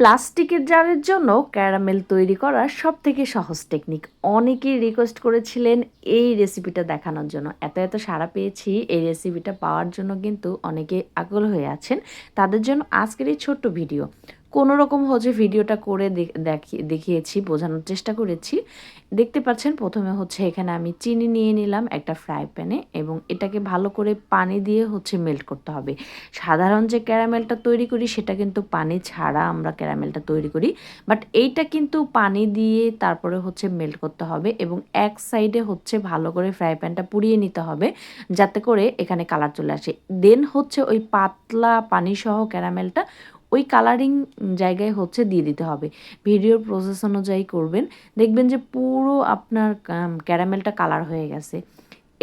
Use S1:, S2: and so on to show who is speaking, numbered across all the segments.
S1: প্লাস্টিকের জারের জন্য ক্যারামেল তৈরি করার সব থেকে সহজ টেকনিক। অনেকেই রিকোয়েস্ট করেছিলেন এই রেসিপিটা দেখানোর জন্য। এত এত সারা পেয়েছি, এই রেসিপিটা পাওয়ার জন্য কিন্তু অনেকে আগ্রহ হয়ে আছেন। তাদের জন্য আজকের এই ছোট্ট ভিডিও কোনো রকম হচ্ছে ভিডিওটা করে দেখ- দেখি দেখিয়েছি, বোঝানোর চেষ্টা করেছি। দেখতে পাচ্ছেন, প্রথমে হচ্ছে এখানে আমি চিনি নিয়ে নিলাম একটা ফ্রাই প্যানে এবং এটাকে ভালো করে পানি দিয়ে হচ্ছে মেল্ট করতে হবে। সাধারণ যে ক্যারামেলটা তৈরি করি, সেটা কিন্তু পানি ছাড়া আমরা ক্যারামেলটা তৈরি করি। বাট এইটা কিন্তু পানি দিয়ে তারপরে হচ্ছে মেল্ট করতে হবে এবং এক সাইডে হচ্ছে ভালো করে ফ্রাই প্যানটা পুড়িয়ে নিতে হবে যাতে করে এখানে কালার চলে আসে। দেন হচ্ছে ওই পাতলা পানি সহ ক্যারামেলটা ওই কালারিং জায়গায় হচ্ছে দিয়ে দিতে হবে। ভিডিওর প্রসেস অনুযায়ী করবেন। দেখবেন যে পুরো আপনার ক্যারামেলটা কালার হয়ে গেছে।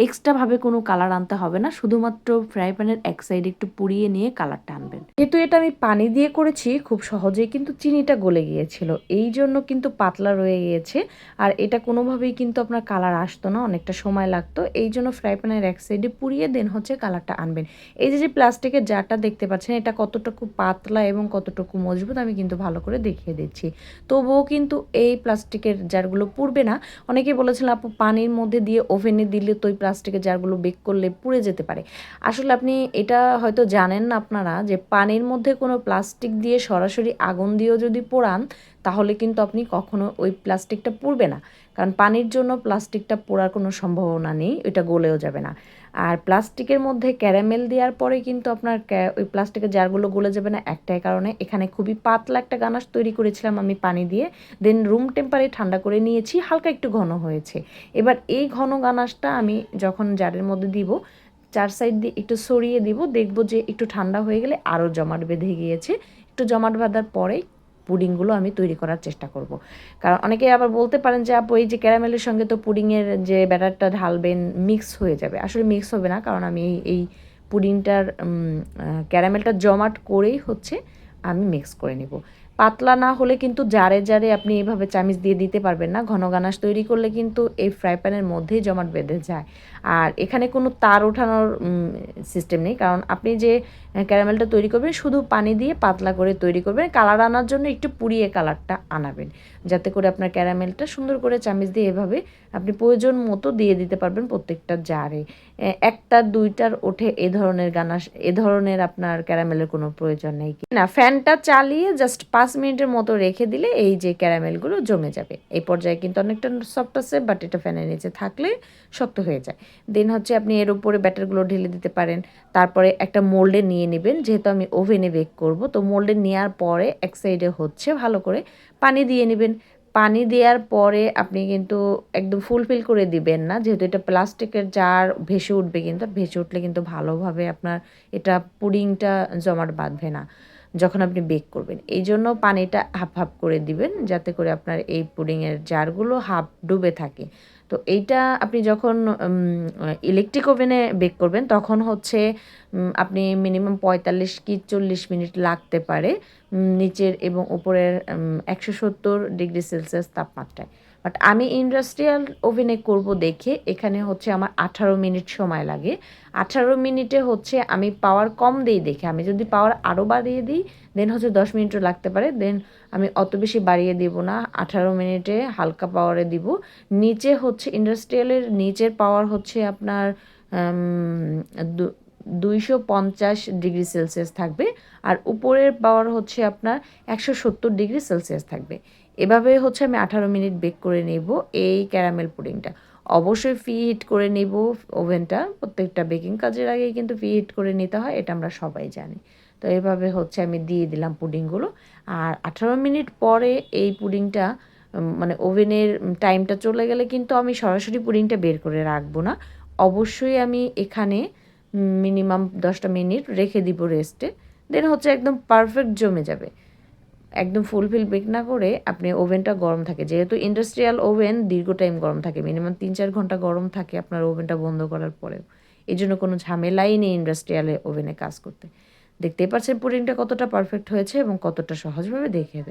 S1: এক্সট্রাভাবে কোনো কালার আনতে হবে না, শুধুমাত্র ফ্রাই প্যানের এক সাইড একটু পুড়িয়ে নিয়ে কালারটা আনবেন। যেহেতু এটা আমি পানি দিয়ে করেছি, খুব সহজেই কিন্তু চিনিটা গলে গিয়েছিল। এই জন্য কিন্তু পাতলা রয়ে গিয়েছে, আর এটা কোনোভাবেই কিন্তু আপনার কালার আসতো না, অনেকটা সময় লাগতো। এই জন্য ফ্রাই প্যানের এক সাইডে পুড়িয়ে দেন হচ্ছে কালারটা আনবেন। এই যে যে প্লাস্টিকের জারটা দেখতে পাচ্ছেন, এটা কতটুকু পাতলা এবং কতটুকু মজবুত আমি কিন্তু ভালো করে দেখিয়ে দিচ্ছি। তবুও কিন্তু এই প্লাস্টিকের জারগুলো পুড়বে না। অনেকে বলেছিলেন আপু, পানির মধ্যে দিয়ে ওভেনে দিলে তো ওই প্লাস্টিকের জারগুলো বেক করলে পুড়ে যেতে পারে। আসলে আপনি এটা হয়তো জানেন না আপনারা যে পানির মধ্যে কোনো প্লাস্টিক দিয়ে সরাসরি আগুন দিয়েও যদি পোড়ান, তাহলে কিন্তু আপনি কখনো ওই প্লাস্টিকটা পুড়বে না। কারণ পানির জন্য প্লাস্টিকটা পোড়ার কোনো সম্ভাবনা নেই, এটা গলেও যাবে না। আর প্লাস্টিকের মধ্যে ক্যারামেল দেওয়ার পরে কিন্তু আপনার ওই প্লাস্টিকের জারগুলো গলে যাবে না একটাই কারণে। এখানে খুবই পাতলা একটা গানাশ তৈরি করেছিলাম আমি পানি দিয়ে। দেন রুম টেম্পারে ঠান্ডা করে নিয়েছি, হালকা একটু ঘন হয়েছে। এবার এই ঘন গানাশটা আমি যখন জারের মধ্যে দিব, চার সাইড দিয়ে একটু সরিয়ে দিব, দেখব যে একটু ঠান্ডা হয়ে গেলে আরও জমাট বেঁধে গিয়েছে। একটু জমাট বাঁধার পরেই পুডিংগুলো আমি তৈরি করার চেষ্টা করব। কারণ অনেকে আবার বলতে পারেন যে, আপু, এই যে ক্যারামেলের সঙ্গে তো পুডিংয়ের যে ব্যাটারটা ঢালবেন, মিক্স হয়ে যাবে। আসলে মিক্স হবে না, কারণ আমি এই পুডিংটার ক্যারামেলটা জমাট করেই হচ্ছে আমি মিক্স করে নিব। পাতলা না হলে কিন্তু জারে জারে আপনি এইভাবে চামিচ দিয়ে দিতে পারবেন না। ঘন গানাশ তৈরি করলে কিন্তু এই ফ্রাই প্যানের মধ্যেই জমাট বেঁধে যায়। আর এখানে কোনো তার ওঠানোর সিস্টেম নেই। কারণ আপনি যে ক্যারামেলটা তৈরি করবেন শুধু পানি দিয়ে পাতলা করে তৈরি করবেন। কালার আনার জন্য একটু পুড়িয়ে কালারটা আনাবেন। যাতে করে আপনার ক্যারামেলটা সুন্দর করে চামিচ দিয়ে এভাবে আপনি প্রয়োজন মতো দিয়ে দিতে পারবেন প্রত্যেকটা জারে। এ- একটার দুইটার ওঠে এ ধরনের গানাশ, এ ধরনের আপনার ক্যারামেলের কোনো প্রয়োজন নেই। না, ফ্যানটা চালিয়ে জাস্ট পাঁচ মিনিটের মতো রেখে দিলে এই যে ক্যারামেলগুলো জমে যাবে। এই পর্যায়ে কিন্তু অনেকটা সফট আছে বাট এটা ফ্যানের নিচে থাকলে শক্ত হয়ে যায়। দেন হচ্ছে আপনি এর উপরে ব্যাটারগুলো ঢেলে দিতে পারেন। তারপরে একটা মোল্ডে নিয়ে নেবেন, যেহেতু আমি ওভেনে বেক করব, তো মোল্ডে নেওয়ার পরে এক সাইডে হচ্ছে ভালো করে পানি দিয়ে নেবেন। পানি দেওয়ার পরে আপনি কিন্তু একদম ফুলফিল করে দিবেন না, যেহেতু এটা প্লাস্টিকের জার ভেসে উঠবে কিন্তু ভেসে উঠলে কিন্তু ভালোভাবে আপনার এটা পুডিংটা জমাট বাঁধবে না। যখন আপনি বেক করবেন। এই জন্য পানিটা হাফ হাফ করে দিবেন, যাতে করে আপনার এই পুডিংয়ের জারগুলো হাফ ডুবে থাকে। তো এইটা আপনি যখন ইলেকট্রিক ওভেনে বেক করবেন, তখন হচ্ছে আপনি মিনিমাম পঁয়তাল্লিশ কি চল্লিশ মিনিট লাগতে পারে নিচের এবং উপরের একশো সত্তর ডিগ্রি সেলসিয়াস তাপমাত্রায়। বাট আমি ইন্ডাস্ট্রিয়াল ওভেনে করব দেখে এখানে হচ্ছে আমার আঠারো মিনিট সময় লাগে। আঠারো মিনিটে হচ্ছে আমি পাওয়ার কম দিই দেখে। আমি যদি পাওয়ার আরও বাড়িয়ে দিই দেন হচ্ছে দশ মিনিটও লাগতে পারে। দেন আমি অত বেশি বাড়িয়ে দিব না। আঠারো মিনিটে হালকা পাওয়ারে দিব। নিচে হচ্ছে ইন্ডাস্ট্রিয়ালের নিচের পাওয়ার হচ্ছে আপনার দুইশো পঞ্চাশ ডিগ্রি সেলসিয়াস থাকবে আর উপরের পাওয়ার হচ্ছে আপনার একশো সত্তর ডিগ্রি সেলসিয়াস থাকবে। এভাবে হচ্ছে আমি আঠারো মিনিট বেক করে নেব এই ক্যারামেল পুডিংটা। অবশ্যই ফি হিট করে নেব ওভেনটা, প্রত্যেকটা বেকিং কাজের আগেই কিন্তু ফি হিট করে নিতে হয়, এটা আমরা সবাই জানি। তো এভাবে হচ্ছে আমি দিয়ে দিলাম পুডিংগুলো। আর আঠারো মিনিট পরে এই পুডিংটা মানে ওভেনের টাইমটা চলে গেলে কিন্তু আমি সরাসরি পুডিংটা বের করে রাখব না। অবশ্যই আমি এখানে মিনিমাম দশটা মিনিট রেখে দিব রেস্টে। দেন হচ্ছে একদম পারফেক্ট জমে যাবে। একদম ফুলফিল বেক না করে আপনি ওভেনটা গরম থাকে। যেহেতু ইন্ডাস্ট্রিয়াল ওভেন দীর্ঘ টাইম গরম থাকে। মিনিমাম তিন চার ঘণ্টা গরম থাকে আপনার ওভেনটা বন্ধ করার পরেও। এই জন্য কোনো ঝামেলাই নেই ইন্ডাস্ট্রিয়াল ওভেনে কাজ করতে। দেখতেই পাচ্ছেন পুডিংটা কতটা পারফেক্ট হয়েছে এবং কতটা সহজভাবে দেখিয়ে দিলাম।